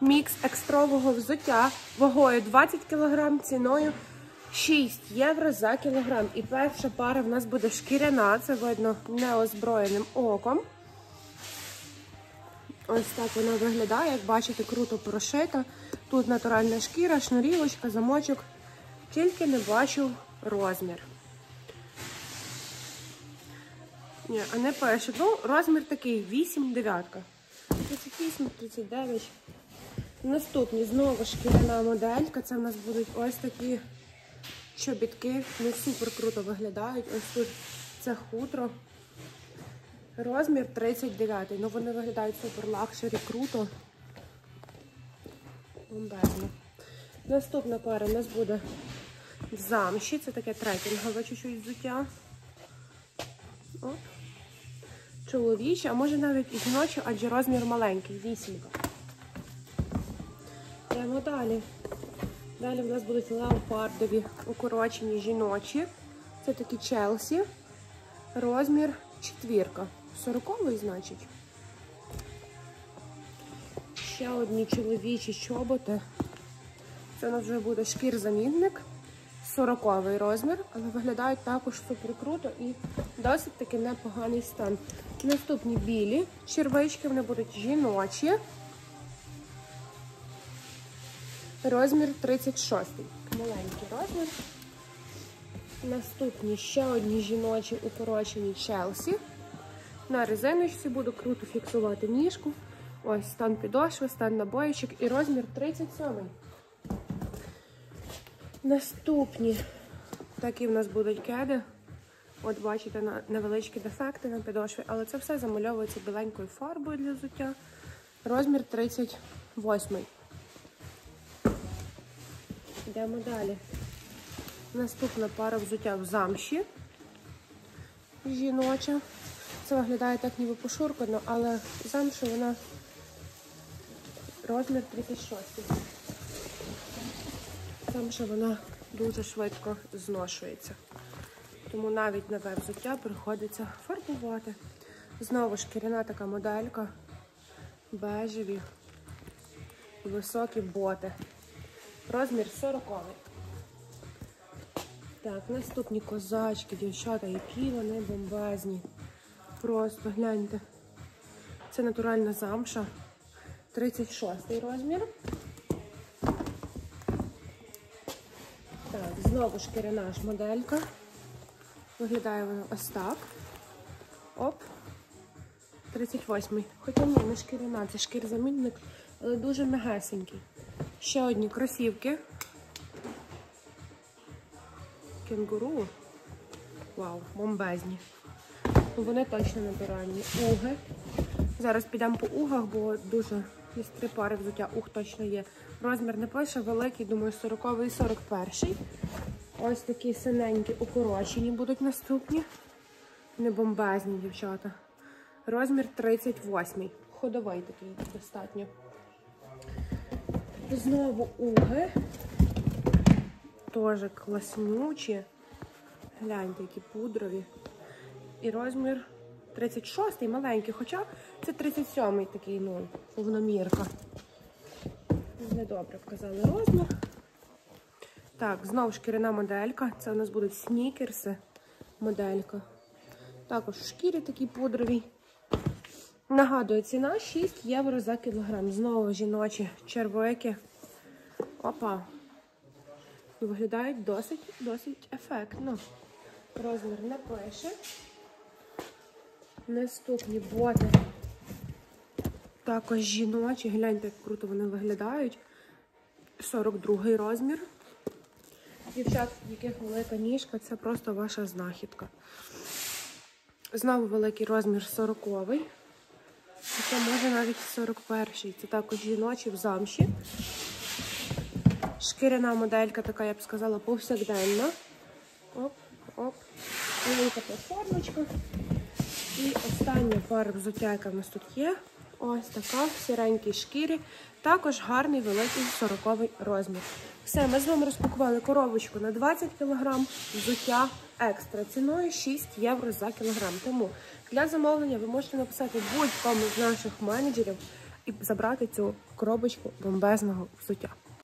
мікс екстрового взуття вагою 20 кг, ціною 6 євро за кілограм. І перша пара в нас буде шкіряна, це видно неозброєним оком. Ось так вона виглядає, як бачите, круто прошита. Тут натуральна шкіра, шнурівочка, замочок. Тільки не бачу розмір. Ні, а не пише. Ну, розмір такий 8 дев'ятка. 38, 39. Наступні знову шкіряна моделька. Це в нас будуть ось такі чобітки. Вони супер круто виглядають. Ось тут це хутро. Розмір 39. Ну вони виглядають супер лакшері, круто. Бомбезно. Наступна пара у нас буде в замші. Це таке трекінгове чуть-чуть взуття. Чоловіче, а може навіть і жіноче, адже розмір маленький, вісімка. Йдемо далі. Далі в нас будуть леопардові укорочені жіночі. Це такі Челсі. Розмір четвірка. Сороковий, значить. Ще одні чоловічі чоботи. Це у нас вже буде шкір-замінник. 40 розмір, але виглядають також супер круто і досить таки непоганий стан. Наступні білі червички, вони будуть жіночі. Розмір 36. Маленький розмір. Наступні ще одні жіночі укорочені Челсі. На резиночці буду круто фіксувати ніжку. Ось стан підошви, стан набоїчок і розмір 37. Наступні такі в нас будуть кеди. От бачите, невеличкі дефекти на підошві, але це все замальовується біленькою фарбою для взуття. Розмір 38. Йдемо далі. Наступна пара взуття в замші. Жіноча. Це виглядає так ніби пошуркано, але замша вона розмір 36. Замша вона дуже швидко зношується. Тому навіть нове взуття приходиться фарбувати. Знову шкіряна така моделька. Бежеві, високі боти. Розмір 40. Так, наступні козачки, дівчата, які вони бомбезні. Просто гляньте. Це натуральна замша. 36 розмір. Так, знову шкіряна ж моделька. Виглядає вона ось так. Оп. 38-й. Хоча ні, не шкіряна, це шкір-замінник, але дуже м'ягесенький. Ще одні кросівки. Кенгуру. Вау, бомбезні. Ну, Вони точно натуральні. Уги. Зараз підемо по угах, бо дуже є три пари взуття. Ух точно є. Розмір не пише, великий, думаю, 40 і 41. Ось такі синенькі укорочені будуть наступні. Не бомбезні, дівчата. Розмір 38. Ходовий такий достатньо. Знову уги. Теж класнючі. Гляньте, які пудрові. І розмір 36 маленький, хоча це 37-й такий, ну, повномірка. Недобре вказали розмір. Так, знову шкіряна моделька. Це у нас будуть снікерси. Моделька. Також шкірі такі пудрові. Нагадую, ціна 6 євро за кілограм. Знову жіночі червики. Опа. Виглядають досить досить ефектно. Розмір не пише. Наступні боти. Також жіночі. Гляньте, як круто вони виглядають. 42 розмір. Дівчат, в яких велика ніжка, це просто ваша знахідка. Знову великий розмір 40-й. Це може навіть 41-й. Це також жіночі в замші. Шкіряна моделька, така, я б сказала, повсякденна. Оп, оп. Велика платформочка. І остання пара взуття, яка в нас тут є. Ось така в сіренькій шкірі. Також гарний великий 40 розмір. Все, ми з вами розпакували коробочку на 20 кг взуття екстра ціною 6 євро за кілограм. Тому для замовлення ви можете написати будь-кому з наших менеджерів і забрати цю коробочку бомбезного взуття.